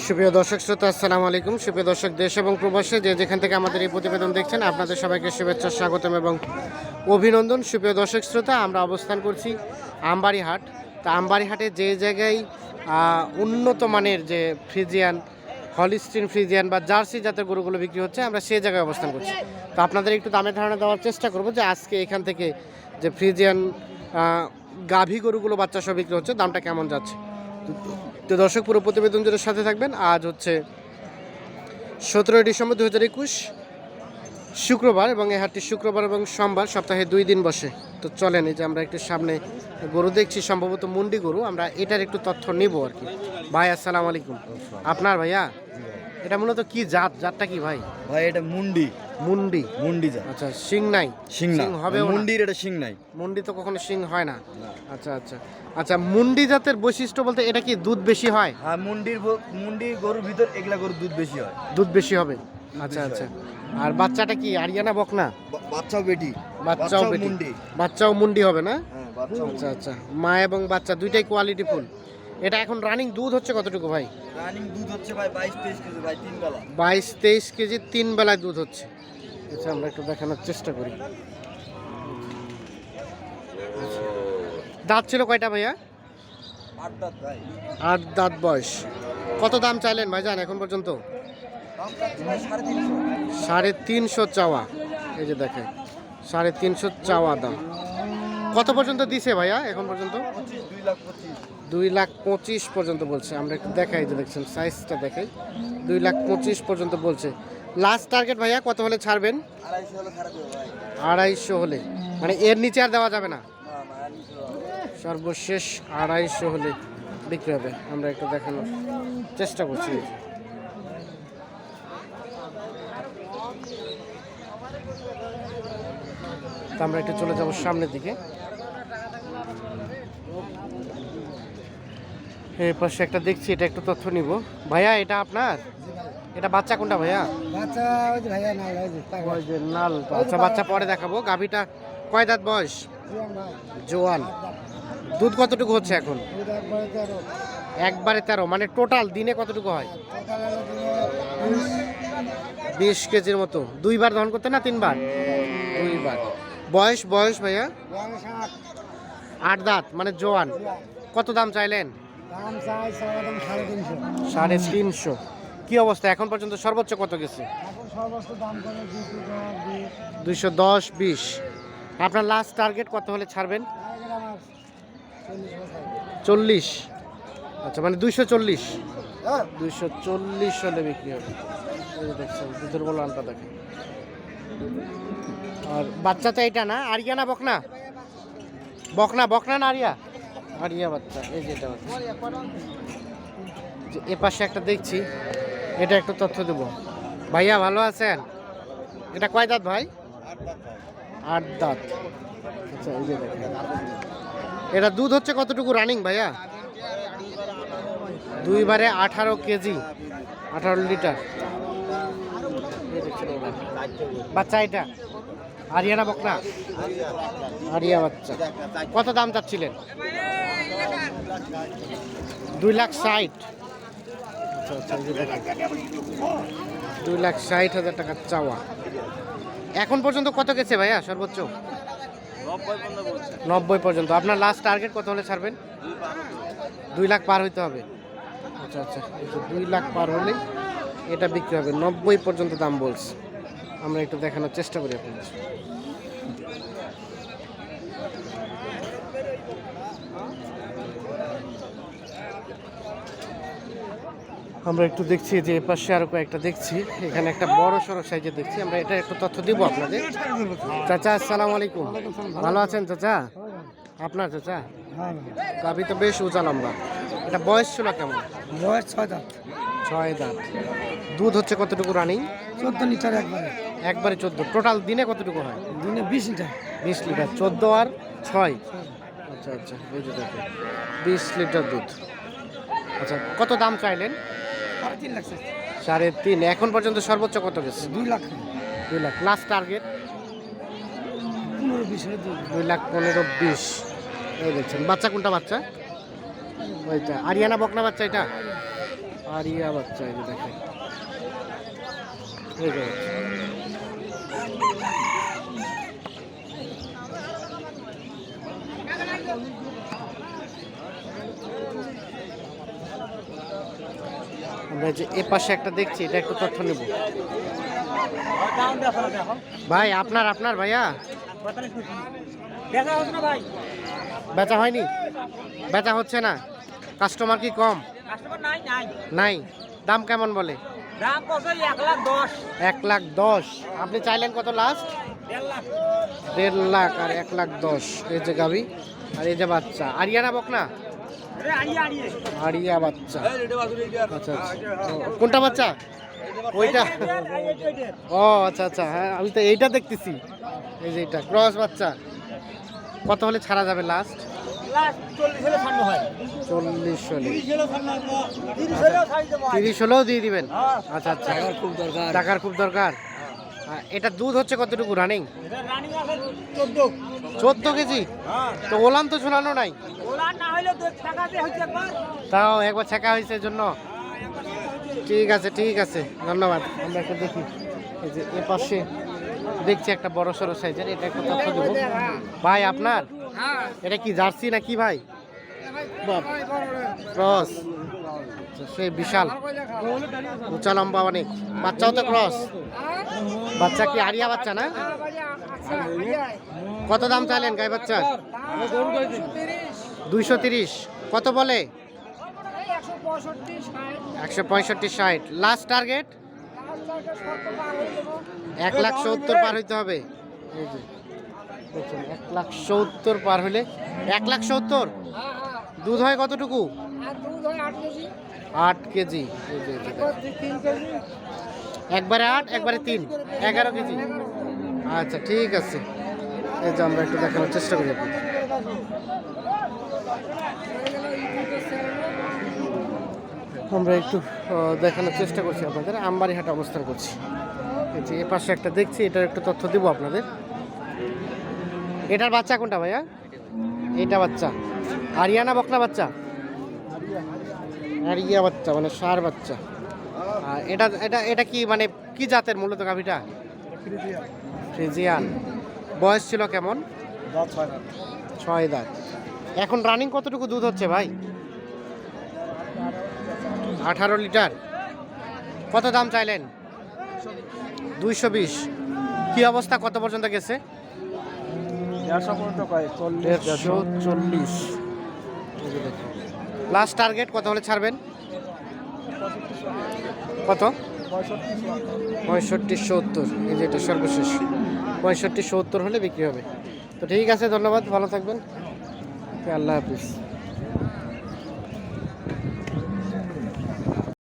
সুপ্রিয় দর্শক শ্রোতা, আসসালামু আলাইকুম। সুপ্রিয় দর্শক, দেশ এবং প্রবাসে যে যেখান থেকে আমাদের এই প্রতিবেদন দেখছেন, আপনাদের সবাইকে শুভেচ্ছা, স্বাগতম এবং অভিনন্দন। সুপ্রিয় দর্শক শ্রোতা, আমরা অবস্থান করছি আমবাড়ি হাট তা আমবাড়ি হাটে যে জায়গায় উন্নত মানের যে ফ্রিজিয়ান, হলিস্টিন ফ্রিজিয়ান বা জার্সি জাতের গরুগুলো বিক্রি হচ্ছে, আমরা সেই জায়গায় অবস্থান করছি। তো আপনাদের একটু দামের ধারণা দেওয়ার চেষ্টা করব যে আজকে এখান থেকে যে ফ্রিজিয়ান গাভী গরুগুলো বাচ্চা সব বিক্রি হচ্ছে, দামটা কেমন যাচ্ছে? তো দর্শক, পুরো প্রতিবেদন জুড়ে সাথে থাকবেন। আজ হচ্ছে সতেরোই ডিসেম্বর দু হাজার একুশ, শুক্রবার এবং এ হাটটি শুক্রবার এবং সোমবার, সপ্তাহে দুই দিন বসে। তো চলেন, এই যে আমরা একটু সামনে গরু দেখছি, সম্ভবত মুন্ডি গরু, আমরা এটার একটু তথ্য নিব আর কি। ভাই, আসসালামু আলাইকুম। আপনার ভাইয়া? এটা মূলত কি জাত? জাতটা কি ভাই? ভাই এটা মুন্ডি। মুন্ডি। মুন্ডি যা আচ্ছা শিং নাই? শিং না। হবে মুন্ডির এটা শিং নাই। মুন্ডি তো কখনো শিং হয় না। আচ্ছা আচ্ছা। আচ্ছা মুন্ডি জাতের বৈশিষ্ট্য বলতে এটা কি দুধ বেশি হয়? হ্যাঁ মুন্ডির মুন্ডি গরুর ভিতর এগুলা গরুর দুধ বেশি হয়। দুধ বেশি হবে? আচ্ছা আচ্ছা। আর বাচ্চাটা কি আরিয়ানা বকনা? বাচ্চাও বেটি। বাচ্চাও বেটি। মুন্ডি। বাচ্চাও মুন্ডি হবে না? হ্যাঁ আচ্ছা আচ্ছা। মা এবং বাচ্চা দুইটাই কোয়ালিটি ফুল। এটা এখন রানিং দুধ হচ্ছে কতটুকু ভাই? রানিং দুধ হচ্ছে ভাই বাইশ তেইশ কেজি ভাই তিন বেলা বাইশ তেইশ কেজি তিন বেলায় দুধ হচ্ছে। আচ্ছা আমরা একটু দেখানোর চেষ্টা করি। দাঁত ছিল কয়টা ভাইয়া? আট দাঁত ভাই। আট দাঁত বয়স। কত দাম চাইলেন ভাইজান এখন পর্যন্ত? ভাই সাড়ে তিনশো। চাওয়া। এই যে দেখেন সাড়ে তিনশো চাওয়া দাম। কত পর্যন্ত দিছে ভাইয়া এখন পর্যন্ত? দুই লাখ পঁচিশ। দুই লাখ পঁচিশ পর্যন্ত বলছে। আমরা একটু দেখাই যে দেখছেন সাইজটা দেখাই। দুই লাখ পঁচিশ পর্যন্ত বলছে। লাস্ট টার্গেট ভাইয়া কত হলে ছাড়বেন? আড়াইশো হলে মানে এর নিচে আর দেওয়া যাবে না। সর্বশেষ আড়াইশো হলে বিক্রি হবে। আমরা একটু দেখানোর চেষ্টা করছি। আমরা একটু চলে যাব সামনের দিকে। এই পাশে একটা দেখছি এটা একটু তথ্য নিব। ভাইয়া এটা আপনার? এটা বাচ্চা কোনটা ভাইয়া? বাচ্চা ওই যে ভাইয়া না ওই যে পাগল। লাল আচ্ছা বাচ্চা পরে দেখাবো। গাভিটা কয় দাঁত বয়স? জোয়ান দুধ কতটুকু হচ্ছে এখন? একবারে তেরো। মানে টোটাল দিনে কতটুকু হয়? বিশ, কেজির মতো। দুইবার দহন করতে না তিনবার? দুইবার। বয়স বয়স ভাইয়া? আট, দাঁত মানে জোয়ান। কত দাম চাইলেন? সাড়ে তিনশো। কি অবস্থা? এখন পর্যন্ত সর্বোচ্চ কত গেছে? দুইশো দশ বিশ। আপনার লাস্ট টার্গেট কত হলে ছাড়বেন? চল্লিশ। আচ্ছা মানে দুইশো চল্লিশ। হ্যাঁ। দুইশো চল্লিশ হলে বিক্রি হবে। দেখছেন দুধের দেখেন। আর বাচ্চাটা এটা না আরিয়া না বকনা? বকনা বকনা না আরিয়া? আরিয়া বাচ্চা, এই যে এটা যে এ পাশে একটা দেখছি, এটা একটু তথ্য দেব। ভাইয়া, ভালো আছেন? এটা কয় দাঁত ভাই? আট দাঁত। আচ্ছা এই যে এটা দুধ হচ্ছে কতটুকু রানিং ভাইয়া? দুইবারে আঠারো কেজি, আঠারো লিটার। বাচ্চা এটা? আরিয়ানা বকরা আরিয়া বাচ্চা। কত দাম চাচ্ছিলেন? দুই লাখ ষাট। আচ্ছা আচ্ছা। দুই লাখ ষাট হাজার টাকা চাওয়া। এখন পর্যন্ত কত গেছে ভাইয়া সর্বোচ্চ? নব্বই পর্যন্ত আপনার লাস্ট টার্গেট কত হলে ছাড়বেন? দুই লাখ পার হইতে হবে। আচ্ছা আচ্ছা। দুই লাখ পার হলে এটা বিক্রি হবে। নব্বই পর্যন্ত দাম বলছে। আমরা একটু দেখানোর চেষ্টা করি আপনাদের। আমরা একটু দেখছি যে পাশে আরও কয়েকটা দেখছি। এখানে একটা বড় সড়ো সাইজে দেখছি। আমরা এটা একটু তথ্য দিব আপনাদের। চাচা আসসালামু আলাইকুম। ভালো আছেন চাচা? আপনার চাচা? গাভি তো বেশ উঁচা লম্বা। এটা বয়স ছিল কেমন? বয়স ছয় দাঁত। ছয় দাঁত। দুধ হচ্ছে কতটুকু রানিং চোদ্দ লিটার একবারে। একবারে চোদ্দ। টোটাল দিনে কতটুকু হয়? দিনে বিশ লিটার। বিশ লিটার। চোদ্দ আর ছয়? আচ্ছা আচ্ছা। বিশ লিটার দুধ। আচ্ছা কত দাম চাইলেন? সাড়ে তিন এখন পর্যন্ত সর্বোচ্চ কত গেছে? দুই লাখ। দুই লাখ। লাস্ট টার্গেট পনেরো বিশ দুই লাখ। পনেরো বিশ। এই দেখছেন বাচ্চা কোনটা বাচ্চা? ওইটা। আরিয়ানা বকনা বাচ্চা এটা? আরিয়া বাচ্চা এই দেখেন। এই যে বাচ্চা। আমরা যে এ পাশে একটা দেখছি, এটা একটু তথ্য নেব। ভাই, আপনার আপনার ভাইয়া? বেচা হয়নি? বেচা হচ্ছে না? কাস্টমার কি কম? নাই। দাম কেমন বলে? এক লাখ দশ। আপনি চাইলেন কত লাস্ট দেড় লাখ আর এক লাখ দশ। এই যে গাবি, আর এই যে বাচ্চা। আরিয়ানা বকনা? আড়িয়ে বাচ্চা। আচ্ছা আচ্ছা। কোনটা বাচ্চা? ওইটা। ও আচ্ছা আচ্ছা। হ্যাঁ আমি তো এইটা দেখতেছি। এই যে এটা ক্রস বাচ্চা। কত হলে ছাড়া যাবে লাস্ট চল্লিশ হয় ঠান্ডা তিরিশ হলেও দিয়ে দিবেন। হ্যাঁ। আচ্ছা। আচ্ছা খুব দরকার। টাকার খুব দরকার। এটা দুধ হচ্ছে কতটুকু রানিং চোদ্দ কেজি? হ্যাঁ। তো ওলান তো ঝুলানো নাই। তাও একবার ছেঁকা হয়েছে জন্য? ঠিক আছে ঠিক আছে। ধন্যবাদ। আমরা একটু দেখি। এই যে এ পাশে দেখছি একটা বড় সড়ো সাইজের। এটা একটা তথ্য দেবো। ভাই আপনার? হ্যাঁ। এটা কি জার্সি না কি ভাই ক্রস। আচ্ছা, সেই বিশাল। উঁচা লম্বা অনেক। বাচ্চাও তো ক্রস। বাচ্চা কি আরিয়া বাচ্চা না? কত দাম চাইলেন গাই বাচ্চা দুইশো তিরিশ। কত বলে? একশো পঁয়ষট্টি ষাট। লাস্ট টার্গেট এক লাখ সত্তর পার হইতে হবে। এক লাখ সত্তর পার হলে এক লাখ সত্তর? দুধ হয় কতটুকু? আট কেজি। একবারে আট, একবারে তিন। এগারো কেজি। আচ্ছা ঠিক আছে। এই যে আমরা একটু দেখানোর চেষ্টা করি আপনাকে। আমরা একটু দেখানোর চেষ্টা করছি আপনাদের। আমবাড়িহাটে অবস্থান করছি। এই যে এ পাশে একটা দেখছি এটার একটু তথ্য দিব আপনাদের। এটার বাচ্চা কোনটা ভাইয়া? এটা বাচ্চা। আরিয়ানা বকনা বাচ্চা? আরিয়া বাচ্চা মানে সার বাচ্চা। আর এটা এটা এটা কি মানে কি জাতের মূলত গাভিটা? ফ্রিজিয়ান। বয়স ছিল কেমন? ছয় দাঁত। এখন রানিং কতটুকু দুধ হচ্ছে ভাই? আঠারো লিটার। কত দাম চাইলেন? দুইশো বিশ। কি অবস্থা? কত পর্যন্ত গেছে? দেড়শো চল্লিশ লাস্ট টার্গেট কত হলে ছাড়বেন? কত? পঁয়ষট্টি সত্তর। এই যে এটা সর্বশেষ। পঁয়ষট্টি সত্তর হলে বিক্রি হবে। তো ঠিক আছে ধন্যবাদ। ভালো থাকবেন। আল্লাহ হাফিজ।